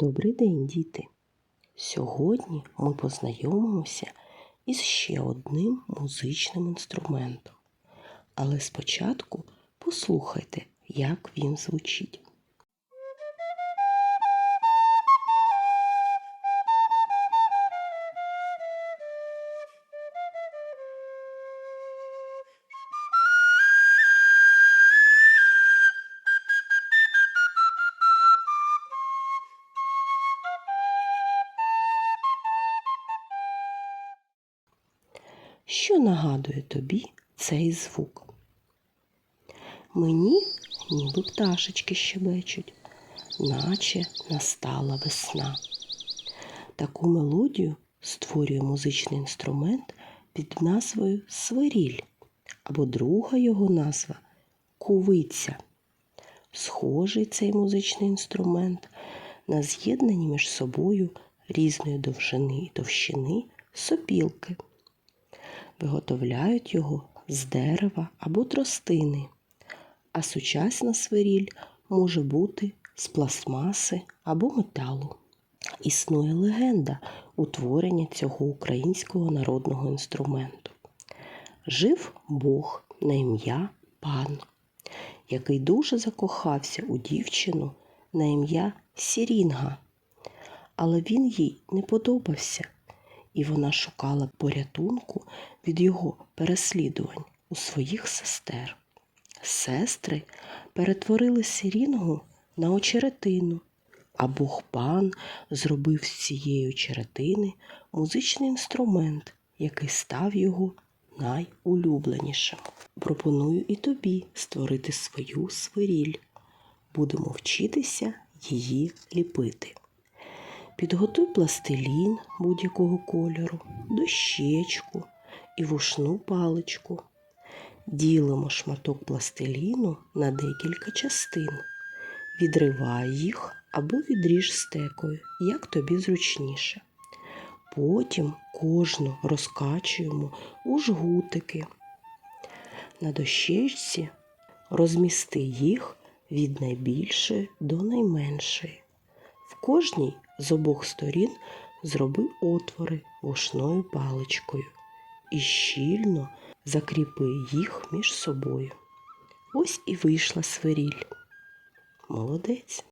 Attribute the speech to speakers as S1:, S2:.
S1: Добрий день, діти! Сьогодні ми познайомимося із ще одним музичним інструментом. Але спочатку послухайте, як він звучить. Що нагадує тобі цей звук? Мені ніби пташечки щебечуть, наче настала весна. Таку мелодію створює музичний інструмент під назвою свиріль, або друга його назва кувиця. Схожий цей музичний інструмент на з'єднані між собою різної довжини і товщини сопілки. Виготовляють його з дерева або тростини, а сучасна свиріль може бути з пластмаси або металу. Існує легенда утворення цього українського народного інструменту. Жив Бог на ім'я Пан, який дуже закохався у дівчину на ім'я Сірінга, але він їй не подобався і вона шукала порятунку від його переслідувань у своїх сестер. Сестри перетворили сирінгу на очеретину, а Бог пан зробив з цієї очеретини музичний інструмент, який став його найулюбленішим. Пропоную і тобі створити свою свиріль. Будемо вчитися її ліпити. Підготуй пластилін будь-якого кольору, дощечку і вушну паличку. Ділимо шматок пластиліну на декілька частин. Відривай їх або відріж стекою, як тобі зручніше. Потім кожну розкачуємо у жгутики. На дощечці розмісти їх від найбільшої до найменшої. В кожній з обох сторін зроби отвори вушною паличкою і щільно закріпи їх між собою. Ось і вийшла свиріль. Молодець.